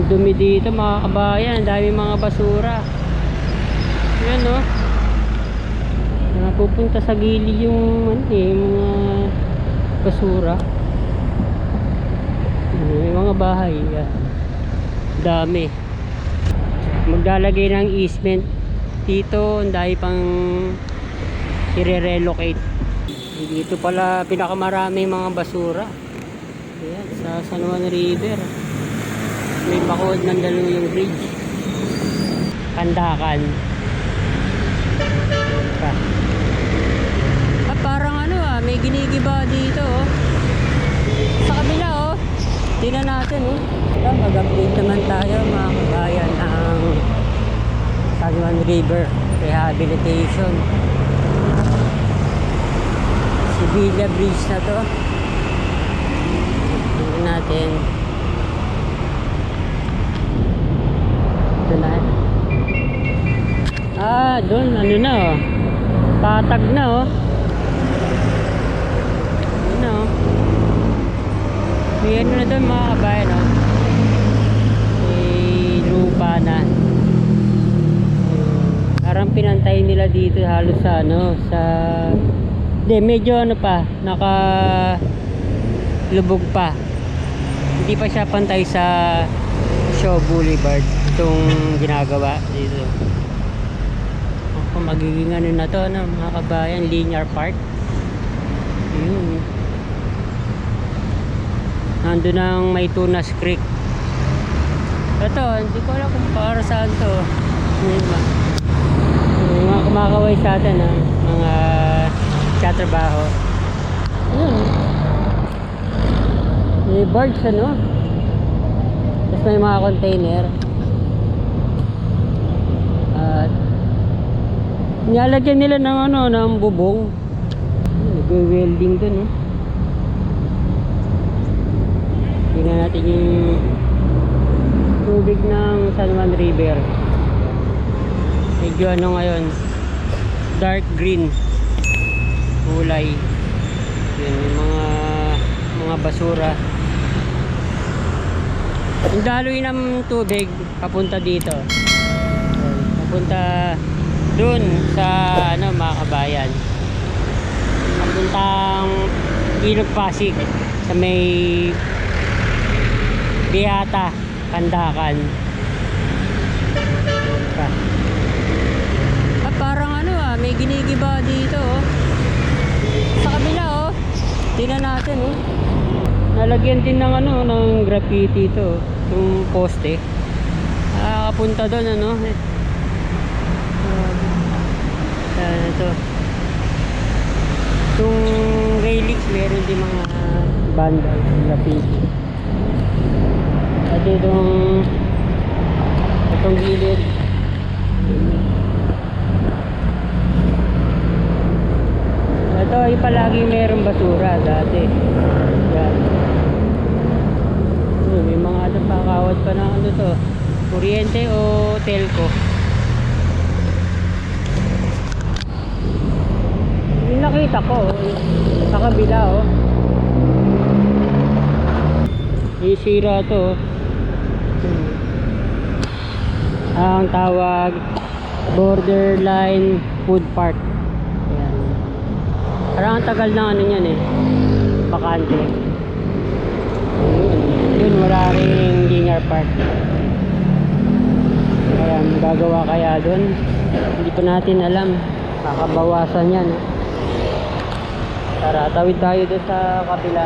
Ang dumi dito mga kabayan, dami mga basura. Yan no. Napupunta sa gilid yung ano eh, mga basura. May mga bahay. Yan. Dami. Maglalagay ng easement dito, ang dahil pang i-relocate. Dito pala pinakamarami mga basura. Ayan, sa San Juan River. May bakod ng Daluyong Bridge. Kandakan. Pa. Ah, parang ano ah, may ginigiba dito oh. Sa kabila oh. Tingnan natin oh. Ito, mag-update naman tayo mga kabayan ng San Juan River Rehabilitation. Sevilla Bridge na to. Tingnan natin. Doon. Ano na oh. Patag na oh. Ano oh. May ano na doon mga kabayan oh. May lupa na. Parang pinantay nila dito halos sa ano, sa... Hindi, medyo ano pa, naka... Lubog pa. Hindi pa siya pantay sa Shaw Boulevard. Itong ginagawa dito. Magiging ano na to, ano, mga kabayan, linear park. Yun. Nandun ang may Tunas Creek. Ito, hindi ko alam kung para saan to. Yun ba? Yung mga kumakaway sa atin, ah, mga katrabaho. Yun. May barge, ano? Tapos may mga container. At nilalagyan nila ng ano, ng bubong. Nagwe-welding dun, eh. Tingnan natin yung tubig ng San Juan River. Medyo ano ngayon, dark green kulay. Yun, yung mga mga basura. Yung daloy ng tubig papunta dito. Papunta dun sa ano mga kabayan. Papuntang Ilog Pasig sa may Beata, Kandakan. Pa. Ah, parang ano ah, may ginigiba dito oh. Sa kabila oh. Tingnan natin oh. Nalagyan din ng ano, ng graffiti ito. oh. Yung poste. Nakakapunta doon ano. Eh. Uh, ito. Itong railings, meron din mga banda graffiti. At itong itong gilid. Ito ay palagi mayroong basura dati. Yan. May mga ano pa na ano to. Kuryente o telco. Yung nakita ko sa kabila oh. Isira to. oh. Ang tawag borderline food park. Ayan. Parang ang tagal na ano yan eh. Bakante. Yun, wala rin linear park. Kaya gagawa kaya doon. Hindi pa natin alam. Kakabawasan yan. eh. Tara, tawid tayo doon sa kabila.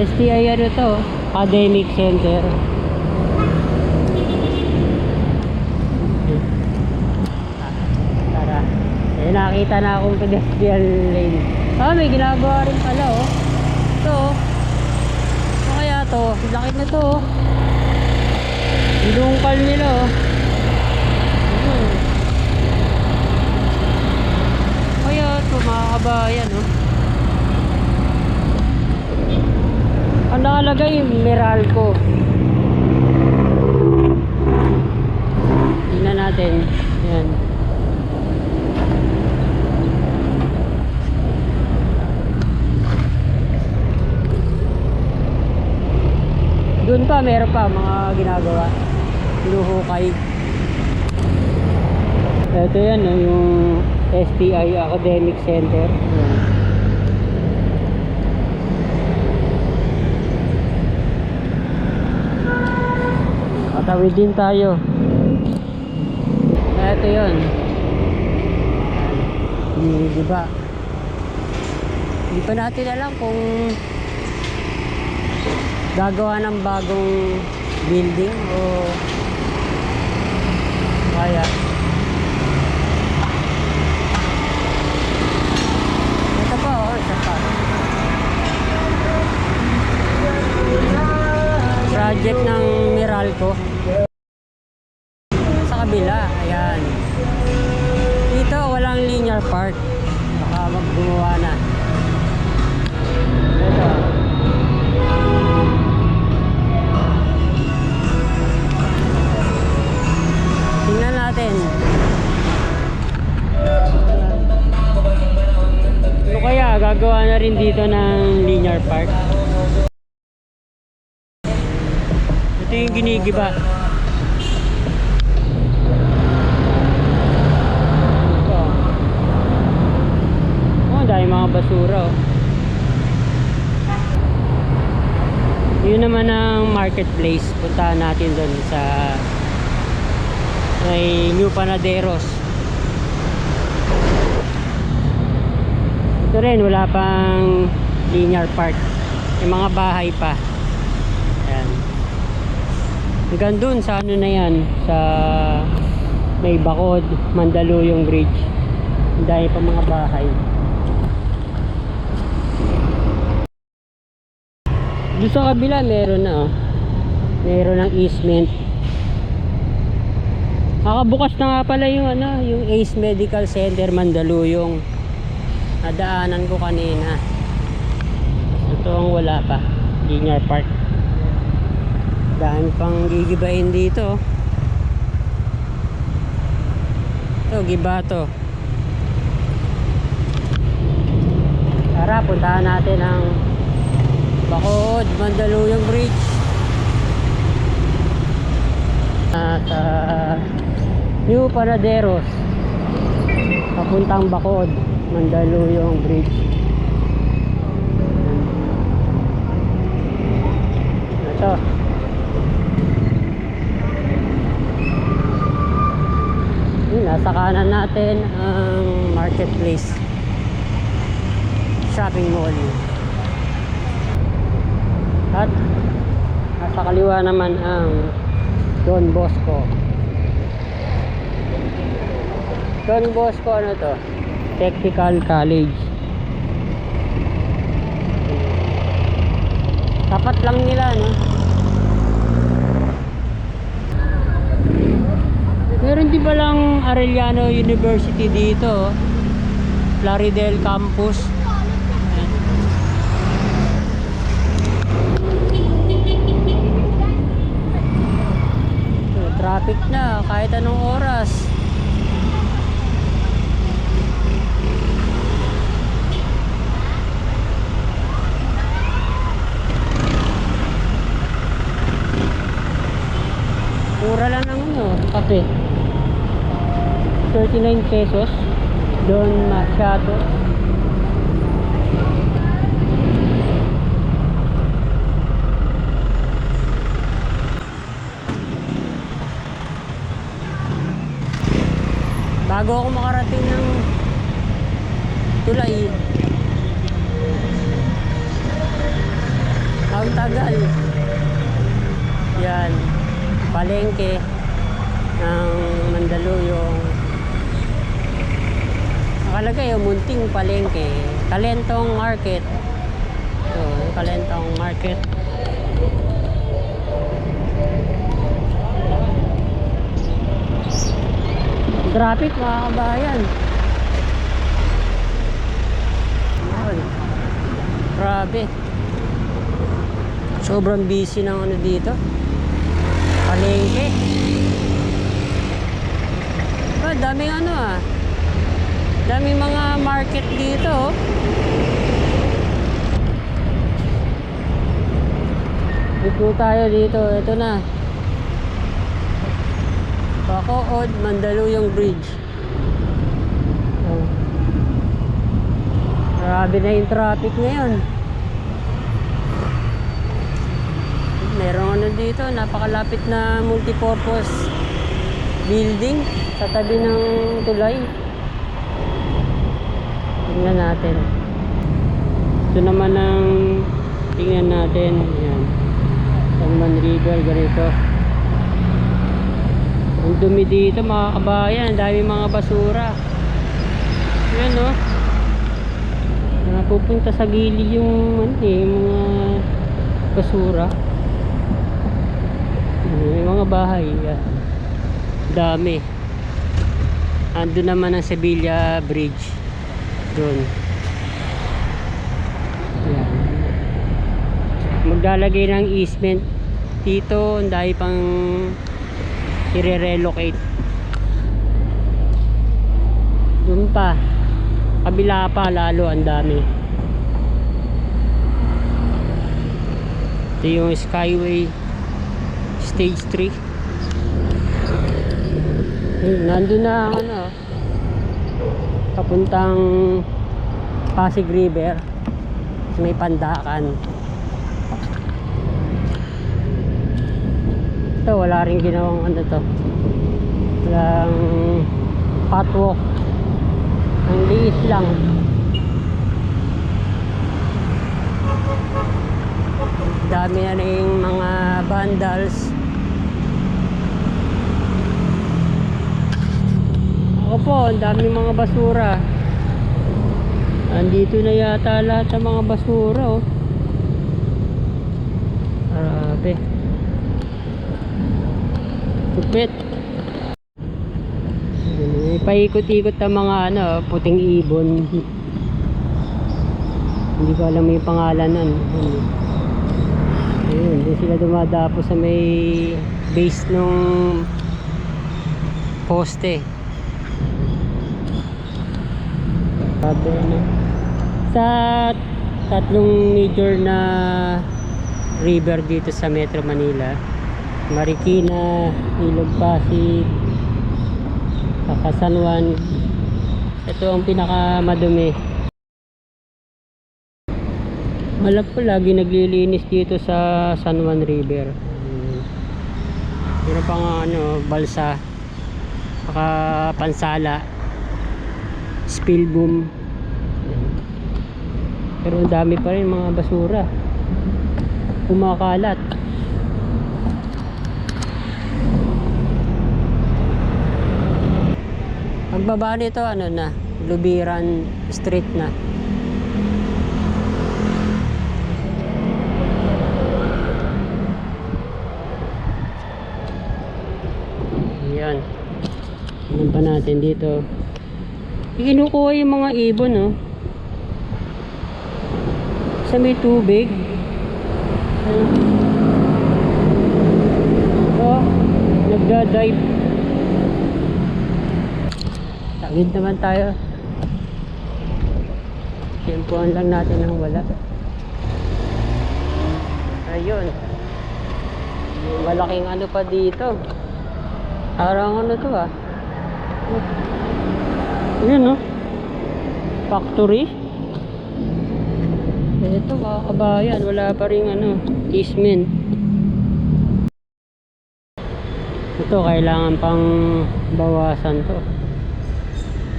STI ano to? Academic Center. Tara. Eh, nakita na akong pedestrian lane. Ah, may ginagawa rin pala, oh. Ito, oh. Ano kaya to? Laki na to, oh. Ang dungkal nila oh. Hmm. Kaya ito mga kabayan oh. Ang nakalagay Meralco. Tingnan natin. Ayan. Doon pa meron pa mga ginagawa. Hinuhukay. Ito yan, no, yung STI Academic Center. Yan. Patawid din tayo. Ito yun. Di, di ba? Hindi pa natin alam kung gagawa ng bagong building o kaya. Ito pa, oh, isa pa. Project ng Meralco. Dito ng linear park. Ito yung ginigiba. Ito. Oh, dahil mga basura oh. Yun naman ang marketplace. Puntahan natin doon sa may New Panaderos. Ito rin, wala pang linear park. May mga bahay pa. Ayan. Hanggang dun sa ano na yan, sa may Bakod, Mandaluyong Bridge. Dahil pa mga bahay. Doon sa kabila meron na oh. Meron ng easement. Nakabukas na nga pala yung ano, yung Ace Medical Center Mandaluyong. Nadaanan ko kanina. Ito ang wala pa. Linear Park. Dami pang gigibahin dito. Ito, giba to. Tara, puntahan natin ang Bacood, Mandaluyong Bridge. Ah, sa New Panaderos. Papuntang Bacood, Mandaluyong Bridge. Ito. Nasa kanan natin ang marketplace. Shopping mall. At nasa kaliwa naman ang Don Bosco. Don Bosco ano to? Technical College. Tapat lang nila no. Meron din palang Arellano University dito. oh. Plaridel Campus. So, traffic na kahit anong oras. Mura lang ng ano, kape. 39 pesos. Don Machado. Bago ako makarating ng tulay. Ang tagal. Yan. Palengke ng Mandaluyong. Nakalagay yung munting palengke. Kalentong Market. Ito, Kalentong Market. Traffic mga kabayan. Yan. Grabe. Sobrang busy ng ano dito. Palengke. Ah, daming ano ah. Daming mga market dito. oh. May Go tayo dito. Ito na. Bacood, Mandaluyong Bridge. Oh. Grabe na yung traffic ngayon. Meron ano dito, napakalapit na multipurpose building sa tabi ng tulay. Tingnan natin. Ito naman ang tingnan natin. Yan. Salman River, ganito. Ang dumi dito mga kabayan. Dami mga basura. Yan no. Napupunta sa gilid yung ano eh, yung mga basura. May mga bahay. Yan. Dami. Ando naman ang Sevilla Bridge. Doon. Maglalagay ng easement dito. Dahil pang i-relocate. Doon pa. Kabila pa lalo ang dami. Ito yung Skyway Stage 3. Ayun, nandun na ano. Papuntang Pasig River. May pandakan. Ito, wala rin ginawang ano to. Walang patwalk. Ang liit lang. Dami na rin mga vandals. Ako po, ang dami mga basura. Andito na yata lahat ng mga basura oh. Grabe. Tupit. Paikot-ikot ang mga ano, puting ibon. Hindi ko alam yung pangalan nun. Ayun, doon sila dumadapo sa may base nung poste. Sabi. Sa tatlong major na river dito sa Metro Manila. Marikina, Ilog Pasig, San Juan. Ito ang pinakamadumi. Malap ko lagi naglilinis dito sa San Juan River. Meron pang ano, balsa, saka pansala, spill boom. Pero ang dami pa rin mga basura. Kumakalat. Ang baba nito ano na, Lubiran Street na. Yan. Tingnan pa natin dito. Kinukuha yung mga ibon, no? Sa may tubig. Oh, nagda-dive. Tagid naman tayo. Tempuan lang natin ng wala. Ayun. Malaking ano pa dito. Parang ano to ah. Yun no. Factory. Ito mga kabayan, wala pa rin ano, easement. Ito kailangan pang bawasan to.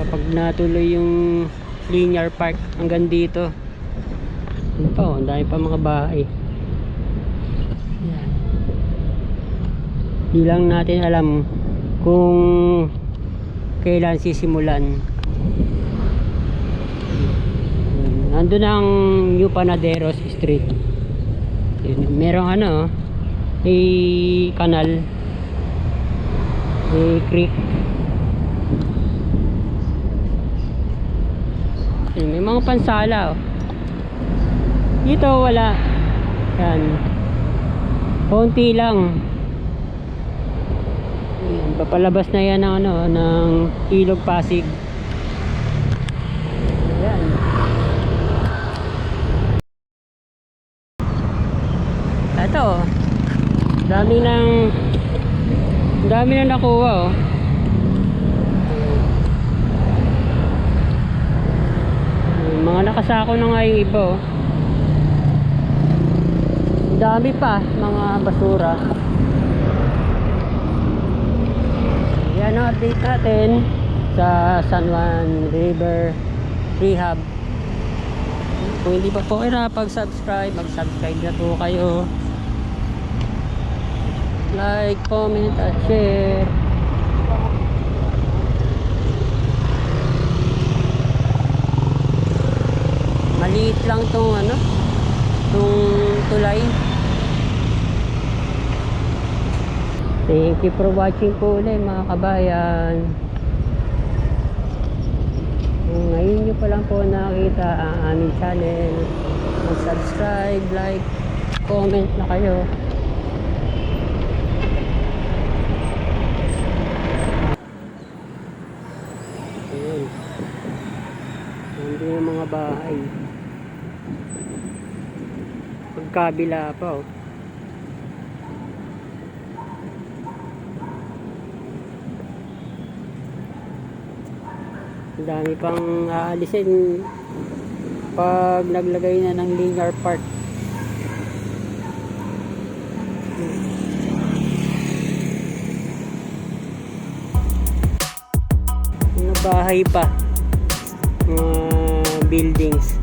Kapag natuloy yung linear park hanggang dito. Ano pa oh, dami pa mga bahay. Yan. Di lang natin alam kung kailan sisimulan. Nandun ang New Panaderos Street. Yun, merong ano, may kanal, may creek. Yun, may mga pansala. Oh. Dito wala. Yan. Konti lang. Papalabas na yan ng ano, ng Ilog Pasig. Ayan. Dami ng dami na nakuha oh. Mga nakasako na nga yung iba oh. Dami pa mga basura. Yan ang update natin sa San Juan River Rehab. Kung hindi pa po kayo nakapag-subscribe, mag-subscribe na po kayo. Like, comment, at share. Maliit lang tong ano, tong tulay. Thank you for watching po ulit mga kabayan. Kung ngayon nyo pa lang po nakita ang aming channel, mag-subscribe, like, comment na kayo. Ayun. Nandun yung mga bahay. Pagkabila pa oh. Dami pang aalisin pag naglagay na ng linear park. Mga bahay pa. Mga buildings.